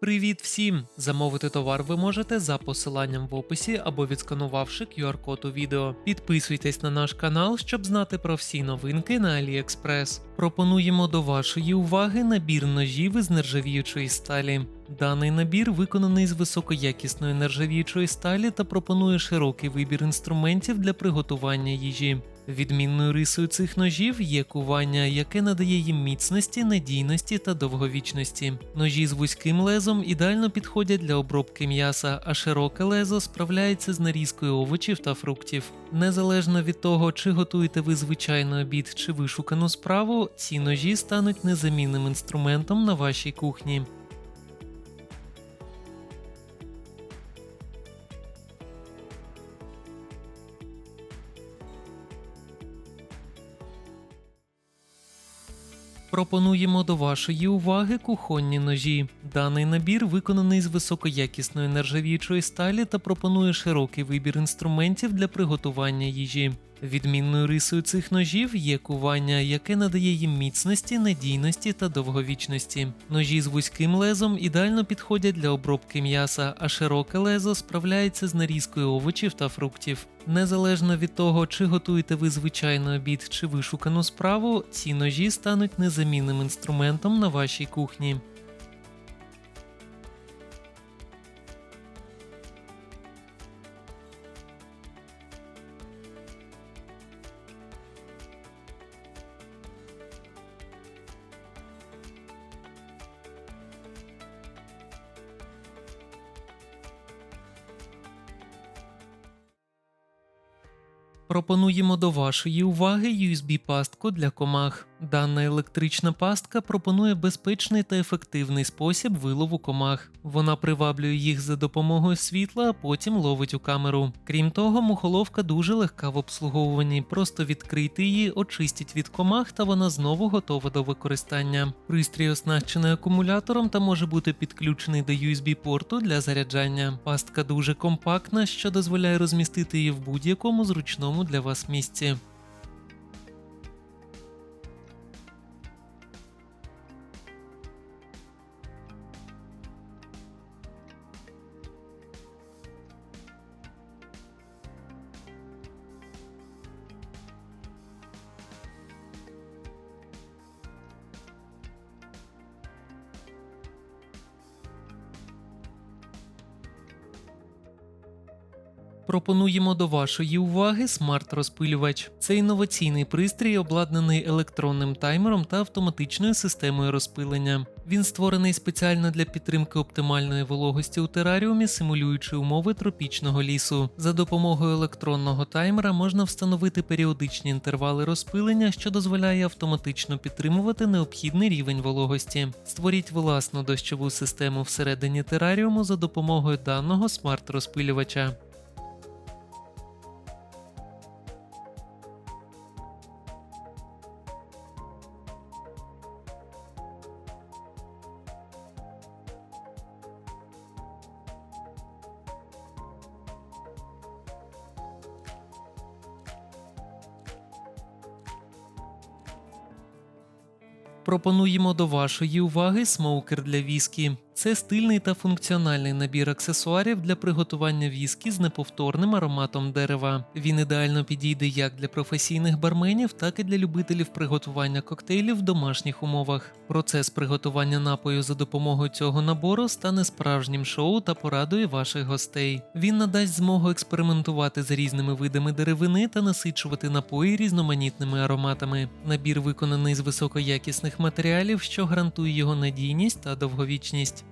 Привіт всім! Замовити товар ви можете за посиланням в описі або відсканувавши QR-код у відео. Підписуйтесь на наш канал, щоб знати про всі новинки на AliExpress. Пропонуємо до вашої уваги набір ножів із нержавіючої сталі. Даний набір виконаний з високоякісної нержавіючої сталі та пропонує широкий вибір інструментів для приготування їжі. Відмінною рисою цих ножів є кування, яке надає їм міцності, надійності та довговічності. Ножі з вузьким лезом ідеально підходять для обробки м'яса, а широке лезо справляється з нарізкою овочів та фруктів. Незалежно від того, чи готуєте ви звичайний обід чи вишукану справу, ці ножі стануть незамінним інструментом на вашій кухні. Пропонуємо до вашої уваги кухонні ножі. Даний набір виконаний з високоякісної нержавіючої сталі та пропонує широкий вибір інструментів для приготування їжі. Відмінною рисою цих ножів є кування, яке надає їм міцності, надійності та довговічності. Ножі з вузьким лезом ідеально підходять для обробки м'яса, а широке лезо справляється з нарізкою овочів та фруктів. Незалежно від того, чи готуєте ви звичайний обід чи вишукану справу, ці ножі стануть незамінним інструментом на вашій кухні. Пропонуємо до вашої уваги USB-пастку для комах. Дана електрична пастка пропонує безпечний та ефективний спосіб вилову комах. Вона приваблює їх за допомогою світла, а потім ловить у камеру. Крім того, мухоловка дуже легка в обслуговуванні. Просто відкрийте її, очистіть від комах, та вона знову готова до використання. Пристрій оснащений акумулятором та може бути підключений до USB-порту для заряджання. Пастка дуже компактна, що дозволяє розмістити її в будь-якому зручному для вас місці. Пропонуємо до вашої уваги смарт-розпилювач. Це інноваційний пристрій, обладнаний електронним таймером та автоматичною системою розпилення. Він створений спеціально для підтримки оптимальної вологості у тераріумі, симулюючи умови тропічного лісу. За допомогою електронного таймера можна встановити періодичні інтервали розпилення, що дозволяє автоматично підтримувати необхідний рівень вологості. Створіть власну дощову систему всередині тераріуму за допомогою даного смарт-розпилювача. Пропонуємо до вашої уваги смоукер для віскі. Це стильний та функціональний набір аксесуарів для приготування віскі з неповторним ароматом дерева. Він ідеально підійде як для професійних барменів, так і для любителів приготування коктейлів в домашніх умовах. Процес приготування напою за допомогою цього набору стане справжнім шоу та порадує ваших гостей. Він надасть змогу експериментувати з різними видами деревини та насичувати напої різноманітними ароматами. Набір виконаний з високоякісних матеріалів, що гарантує його надійність та довговічність.